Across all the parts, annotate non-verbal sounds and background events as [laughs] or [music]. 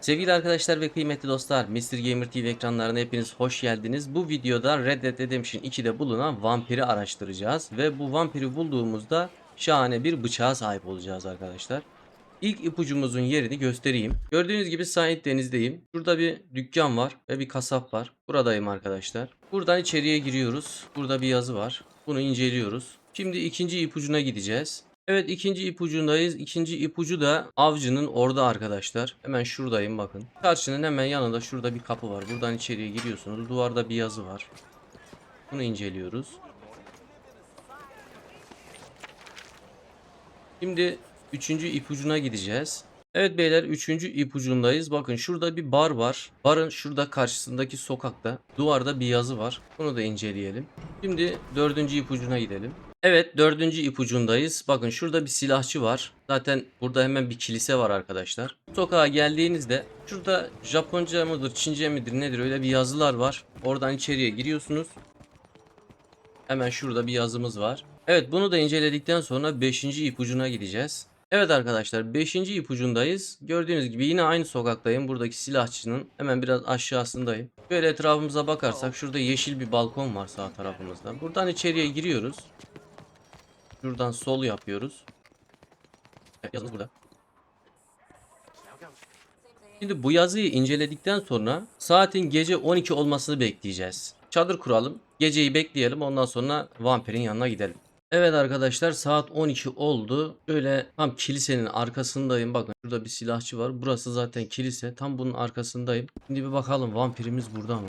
Sevgili arkadaşlar ve kıymetli dostlar, Mr. Gamer TV ekranlarına hepiniz hoş geldiniz. Bu videoda Red Dead Redemption 2'de bulunan vampiri araştıracağız ve bu vampiri bulduğumuzda şahane bir bıçağa sahip olacağız arkadaşlar. İlk ipucumuzun yerini göstereyim. Gördüğünüz gibi Said Deniz'deyim. Şurada bir dükkan var ve bir kasap var. Buradayım arkadaşlar. Buradan içeriye giriyoruz. Burada bir yazı var. Bunu inceliyoruz. Şimdi ikinci ipucuna gideceğiz. Evet ikinci ipucundayız. İkinci ipucu da avcının orada arkadaşlar. Hemen şuradayım bakın. Karşının hemen yanında şurada bir kapı var. Buradan içeriye giriyorsunuz. Duvarda bir yazı var. Bunu inceliyoruz. Şimdi üçüncü ipucuna gideceğiz. Evet beyler üçüncü ipucundayız. Bakın şurada bir bar var. Barın şurada karşısındaki sokakta duvarda bir yazı var. Bunu da inceleyelim. Şimdi dördüncü ipucuna gidelim. Evet dördüncü ipucundayız. Bakın şurada bir silahçı var. Zaten burada hemen bir kilise var arkadaşlar. Sokağa geldiğinizde şurada Japonca mıdır Çince midir nedir öyle bir yazılar var. Oradan içeriye giriyorsunuz. Hemen şurada bir yazımız var. Evet bunu da inceledikten sonra 5. ipucuna gideceğiz. Evet arkadaşlar 5. ipucundayız. Gördüğünüz gibi yine aynı sokaktayım. Buradaki silahçının hemen biraz aşağısındayım. Böyle etrafımıza bakarsak şurada yeşil bir balkon var sağ tarafımızda. Buradan içeriye giriyoruz. Şuradan sol yapıyoruz. Evet, yazımız burada. Şimdi bu yazıyı inceledikten sonra saatin gece 12 olmasını bekleyeceğiz. Çadır kuralım. Geceyi bekleyelim ondan sonra vampirin yanına gidelim. Evet arkadaşlar saat 12 oldu. Böyle tam kilisenin arkasındayım. Bakın şurada bir silahçı var. Burası zaten kilise. Tam bunun arkasındayım. Şimdi bir bakalım vampirimiz burada mı?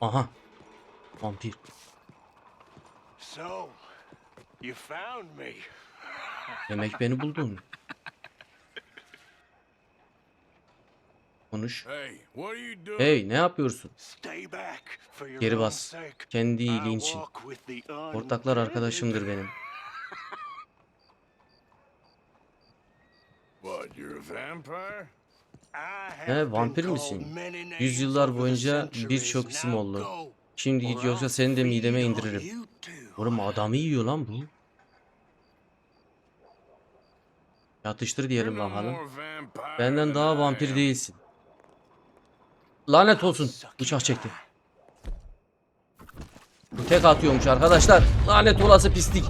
Aha. Vampir. So, you found me. Demek beni buldun. Konuş. Hey, ne yapıyorsun? Geri bas. Kendi iyiliğin için. Ortaklar arkadaşımdır benim. [laughs] He, vampir misin? Yüzyıllar boyunca birçok isim oldu. Şimdi git yoksa seni de mideme indiririm. Oğlum adamı yiyor lan bu. Yatıştır diyelim bakalım. Benden daha vampir değilsin. Lanet olsun. Bıçak çekti. Bu tek atıyormuş arkadaşlar. Lanet olası pislik.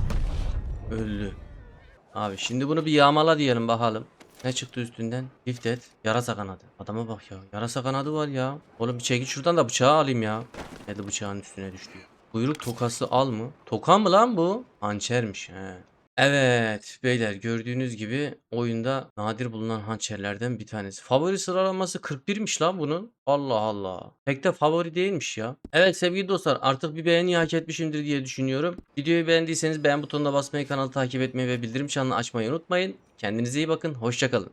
Öldü. Abi şimdi bunu bir yağmala diyelim bakalım. Ne çıktı üstünden? Lift et. Yarasa kanadı. Adama bak ya. Yarasa kanadı var ya. Oğlum bir çekil şuradan da bıçağı alayım ya. De bıçağın üstüne düştü. Kuyruk tokası al mı? Toka mı lan bu? Hançermiş he. Evet beyler gördüğünüz gibi oyunda nadir bulunan hançerlerden bir tanesi. Favori sıralaması 41'miş lan bunun. Allah Allah. Pek de favori değilmiş ya. Evet sevgili dostlar artık bir beğeni hak etmişimdir diye düşünüyorum. Videoyu beğendiyseniz beğen butonuna basmayı, kanalı takip etmeyi ve bildirim çanını açmayı unutmayın. Kendinize iyi bakın. Hoşçakalın.